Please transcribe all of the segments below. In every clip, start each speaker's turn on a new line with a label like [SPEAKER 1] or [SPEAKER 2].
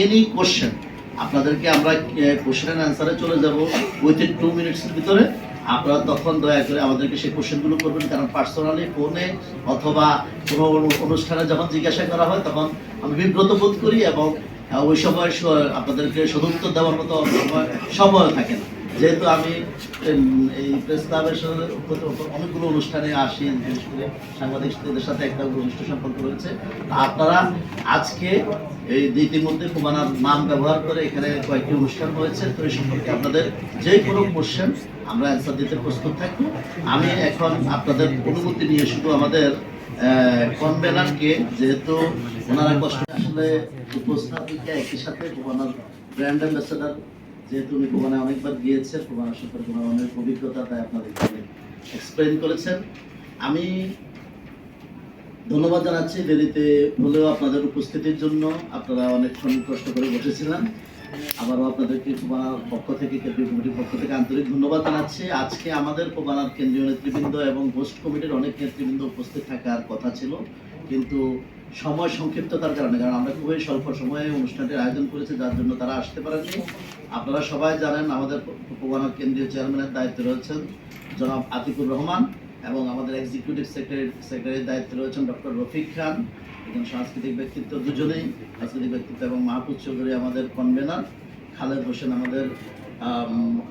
[SPEAKER 1] Any question আপনাদেরকে আমরা অ্যান্সারে চলে টু মিনিটসের ভিতরে। আপনারা তখন দয়া করে আমাদেরকে সেই কোশ্চেনগুলো করবেন, কারণ পার্সোনালি ফোনে অথবা কোনো অনুষ্ঠানে যখন জিজ্ঞাসা করা হয়, তখন আমি বিব্রত বোধ করি এবং ওই সময় আপনাদেরকে সদুত্তর দেওয়ার মতো সময় থাকে না। যেহেতু আমি এই প্রেস ক্লাবের অনেকগুলো অনুষ্ঠানে আসি, বিশেষ করে সাংবাদিকদের সাথে একটা ঘনিষ্ঠ সম্পর্ক রয়েছে। আপনারা আজকে এই ইতিমধ্যে কুমানার নাম ব্যবহার করে এখানে কয়েকটি অনুষ্ঠান হয়েছে, তো এই সম্পর্কে আপনাদের যে কোনো কোশ্চেন আমরা অ্যান্সার দিতে প্রস্তুত থাকব আমি এখন আপনাদের অনুমতি নিয়ে শুধু আমাদের কনভেনারকে যেহেতু ওনারা কষ্ট আসলে উপস্থাপিকা একই সাথে কুমানার ব্র্যান্ড অ্যাম্বাসেডার যেহেতু উনি প্রমাণে অনেকবার গিয়েছেন প্রমাণ সম্পর্কে ওনার অনেক অভিজ্ঞতা, তাই আপনাদের এক্সপ্লেন করেছেন। আমি ধন্যবাদ জানাচ্ছি দেরিতে হলেও আপনাদের উপস্থিতির জন্য। আপনারা অনেকক্ষণ কষ্ট করে বসেছিলেন। আবারও আপনাদেরকে প্রমাণার পক্ষ থেকে, কেন্দ্রীয় কমিটির পক্ষ থেকে আন্তরিক ধন্যবাদ জানাচ্ছি। আজকে আমাদের প্রমাণার কেন্দ্রীয় নেতৃবৃন্দ এবং হোস্ট কমিটির অনেক নেতৃবৃন্দ উপস্থিত থাকার কথা ছিল। কিন্তু সময় সংক্ষিপ্ততার কারণে, কারণ আমরা খুবই স্বল্প সময়ে অনুষ্ঠানটির আয়োজন করেছি, যার জন্য তারা আসতে পারেননি। আপনারা সবাই জানেন, আমাদের প্রমাণার কেন্দ্রীয় চেয়ারম্যানের দায়িত্বে রয়েছেন জনাব আতিকুর রহমান এবং আমাদের এক্সিকিউটিভ সেক্রেটারি সেক্রেটারির দায়িত্বে রয়েছেন ডক্টর রফিক খান। একজন সাংস্কৃতিক ব্যক্তিত্ব দুজনেই, সাংস্কৃতিক ব্যক্তিত্ব এবং মাহফুজ চৌধুরী আমাদের কনভেনার খালেদ হোসেন আমাদের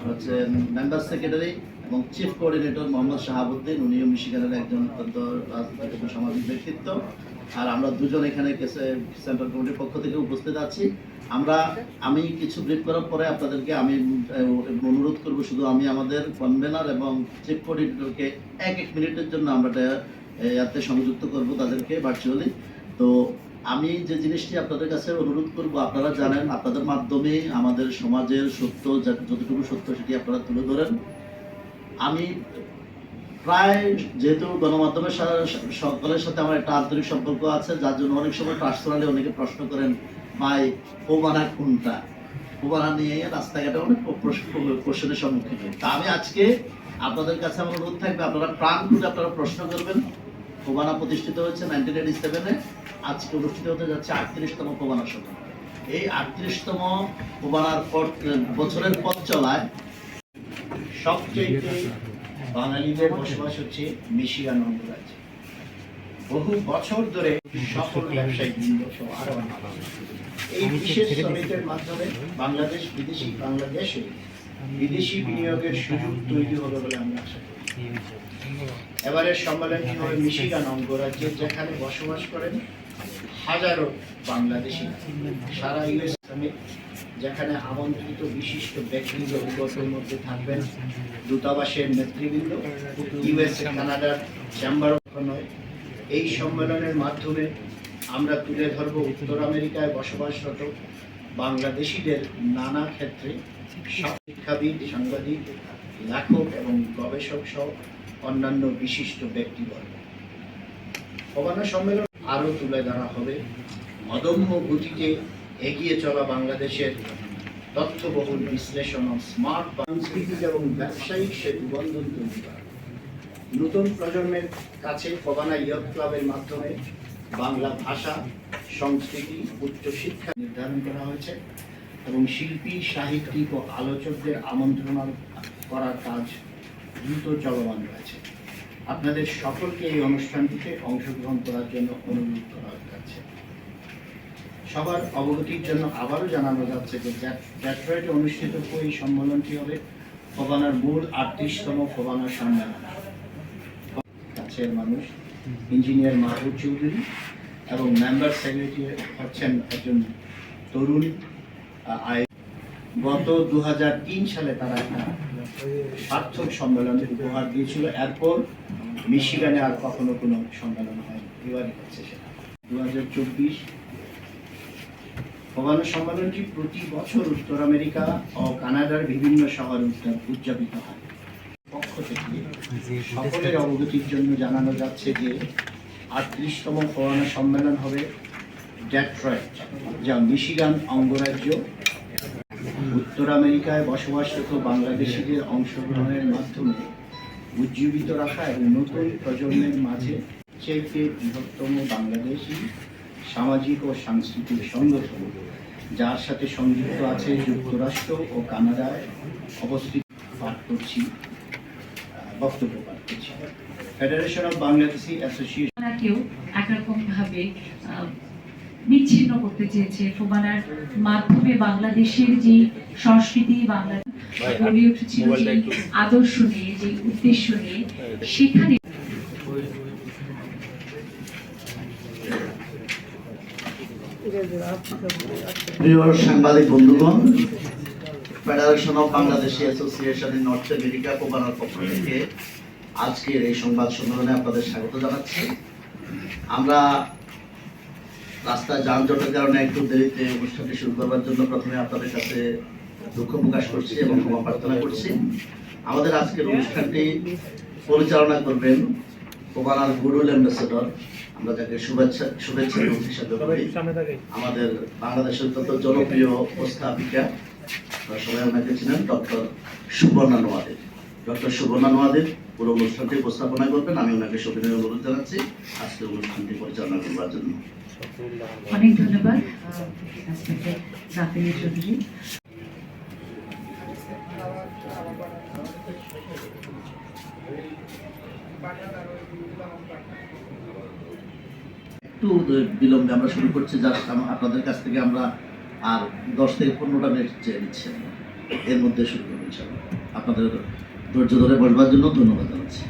[SPEAKER 1] হচ্ছে মেম্বার সেক্রেটারি এবং চিফ কোঅর্ডিনেটর মোহাম্মদ শাহাবুদ্দিন, উনিও মিশিগানের একজন অত্যন্ত রাজনৈতিক এবং সামাজিক ব্যক্তিত্ব। আর আমরা দুজন এখানে কেসে সেন্ট্রাল কমিটির পক্ষ থেকে উপস্থিত আছি। আমরা, আমি কিছু ব্রিফ করার পরে আপনাদেরকে আমি অনুরোধ করব শুধু আমি আমাদের কনভেনার এবং চিফ কোঅর্ডিনেটরকে এক এক মিনিটের জন্য আমরা ইয়াতে সংযুক্ত করব তাদেরকে ভার্চুয়ালি তো আমি যে জিনিসটি আপনাদের কাছে অনুরোধ করব, আপনারা জানেন, আপনাদের মাধ্যমে আমাদের সমাজের সত্য যতটুকু সত্য সেটি আপনারা তুলে ধরেন। আমি প্রায় যেহেতু গণমাধ্যমের সকলের সাথে আমার একটা আন্তরিক সম্পর্ক আছে, যার জন্য অনেক সময় পার্সোনালি অনেকে প্রশ্ন করেন, ভাই ওবানা কোনটা? ওবানা নিয়ে রাস্তাঘাটে অনেক কোশ্চেনের সম্মুখীন হই। তা আমি আজকে আপনাদের কাছে আমার অনুরোধ থাকবে, আপনারা প্রাণ খুলে আপনারা প্রশ্ন করবেন। কোবানা প্রতিষ্ঠিত হয়েছে নাইনটিন এইটি সেভেনে আজকে অনুষ্ঠিত হতে যাচ্ছে আটত্রিশতম কোবানা সভা এই আটত্রিশতম কোবানার পর, বছরের পথ চলায় সবচেয়ে বাঙালিদের বসবাস হচ্ছে মিশিগান অঙ্গরাজ্যে। বহু বছর ধরে সফল বৃন্দ সহ আরও এই বিশেষ সমিতির মাধ্যমে বাংলাদেশ বিদেশি বাংলাদেশে বিদেশি বিনিয়োগের সুযোগ তৈরি হবে বলে আমরা আশা করি। এবারের সম্মেলনটি হবে মিশিগান অঙ্গরাজ্যে যেখানে বসবাস করেন হাজারো বাংলাদেশি সারা ইউএস যেখানে আমন্ত্রিত বিশিষ্ট ব্যক্তিবৃন্দ বিগতের মধ্যে থাকবেন, দূতাবাসের নেতৃবৃন্দ ইউএস কানাডার চেম্বার অফ এই সম্মেলনের মাধ্যমে আমরা তুলে ধরব উত্তর আমেরিকায় বসবাসরত বাংলাদেশিদের নানা ক্ষেত্রে শিক্ষাবিদ, সাংবাদিক, লেখক এবং গবেষক সহ অন্যান্য বিশিষ্ট ব্যক্তিবর্গ। প্রবানা সম্মেলন আরও তুলে ধরা হবে। অদম্য গতিতে এগিয়ে চলা বাংলাদেশের তথ্যবহুল বিশ্লেষণ ও স্মার্ট সাংস্কৃতিক এবং ব্যবসায়িক সেতু বন্ধন তৈরি করা নতুন প্রজন্মের কাছে কবানা ইয়ক ক্লাবের মাধ্যমে বাংলা ভাষা, সংস্কৃতি উচ্চশিক্ষা নির্ধারণ করা হয়েছে এবং শিল্পী, সাহিত্যিক ও আলোচকদের আমন্ত্রণ করার কাজ দ্রুত চলমান রয়েছে। আপনাদের সকলকে এই অনুষ্ঠানটিতে অংশগ্রহণ করার জন্য অনুরোধ করা যাচ্ছে সবার অবগতির জন্য আবারও জানানো যাচ্ছে যে ডেট্রয়েটে অনুষ্ঠিত এই সম্মেলনটি হবে? ফবানার মূল আটত্রিশতম ফবানা সম্মেলন। কাছের মানুষ, ইঞ্জিনিয়ার মাহবুব চৌধুরী এবং মেম্বার সেক্রেটারি হচ্ছেন একজন তরুণ আয়, গত দু হাজার তিন সালে তারা একটা সার্থক সম্মেলনের উপহার দিয়েছিল। এরপর মিশিগানে আর কখনো কোনো সম্মেলন হয়নি। এবারই হচ্ছে সেটা। দু হাজার চব্বিশ ভবানু সম্মেলনটি প্রতি বছর উত্তর আমেরিকা ও কানাডার বিভিন্ন শহরে উদ্যা- উদযাপিত হয়। পক্ষ থেকে সকলের অবগতির জন্য জানানো যাচ্ছে যে আটত্রিশতম ফোরানা সম্মেলন হবে ডেট্রয়েট যা মিশিগান অঙ্গরাজ্য উত্তর আমেরিকায় বসবাসরত বাংলাদেশিদের অংশগ্রহণের মাধ্যমে উজ্জীবিত রাখা এবং নতুন প্রজন্মের মাঝে চেয়ে বৃহত্তম বাংলাদেশি
[SPEAKER 2] সামাজিক ও সাংস্কৃতিক সংগঠন যার সাথে সংযুক্ত আছে যুক্তরাষ্ট্র ও কানাডায় অবস্থিত পাঠ করছি বক্তব্য পাঠ করছি ফেডারেশন অফ বাংলাদেশি অ্যাসোসিয়েশন
[SPEAKER 3] ফোবানাকেও একরকম ভাবে আহ, বিচ্ছিন্ন করতে চেয়েছে ফোবানার মাধ্যমে বাংলাদেশের যে সংস্কৃতি বাংলা গড়ে উঠেছিল যে আদর্শ নিয়ে যে উদ্দেশ্য নিয়ে সেখানে
[SPEAKER 1] প্রিয় সাংবাদিক বন্ধুগণ ফেডারেশন অফ বাংলাদেশি অ্যাসোসিয়েশনের নর্থ আমেরিকা কোবানার পক্ষ থেকে আজকের এই সংবাদ সম্মেলনে আপনাদের স্বাগত জানাচ্ছি। আমরা রাস্তায় যানজটের কারণে একটু দেরিতে অনুষ্ঠানটি শুরু করবার জন্য প্রথমে আপনাদের কাছে দুঃখ প্রকাশ করছি এবং ক্ষমা প্রার্থনা করছি। আমাদের আজকের অনুষ্ঠানটি পরিচালনা করবেন কোবানার গুরুল অ্যাম্বাসেডর। আমরা যাকে শুভেচ্ছা শুভেচ্ছা হিসাবে আমাদের বাংলাদেশের তত জনপ্রিয় উপস্থাপিকা সবাই ওনাকে ছিলেন ডক্টর সুবর্ণা নোয়াদের। ডক্টর সুবর্ণা নোয়াদের পুরো অনুষ্ঠানটি উপস্থাপনা করবেন। আমি ওনাকে সবিনয় অনুরোধ জানাচ্ছি আজকে অনুষ্ঠানটি পরিচালনা করবার জন্য।
[SPEAKER 3] অনেক ধন্যবাদ। জাফির চৌধুরী।
[SPEAKER 1] একটু বিলম্বে আমরা শুরু করছি জাস্ট আপনাদের কাছ থেকে আমরা আর দশ থেকে পনেরোটা মিনিট চেয়ে নিচ্ছি। এর মধ্যে শুরু করব আপনাদের ধৈর্য ধরে বসবার জন্য ধন্যবাদ জানাচ্ছি।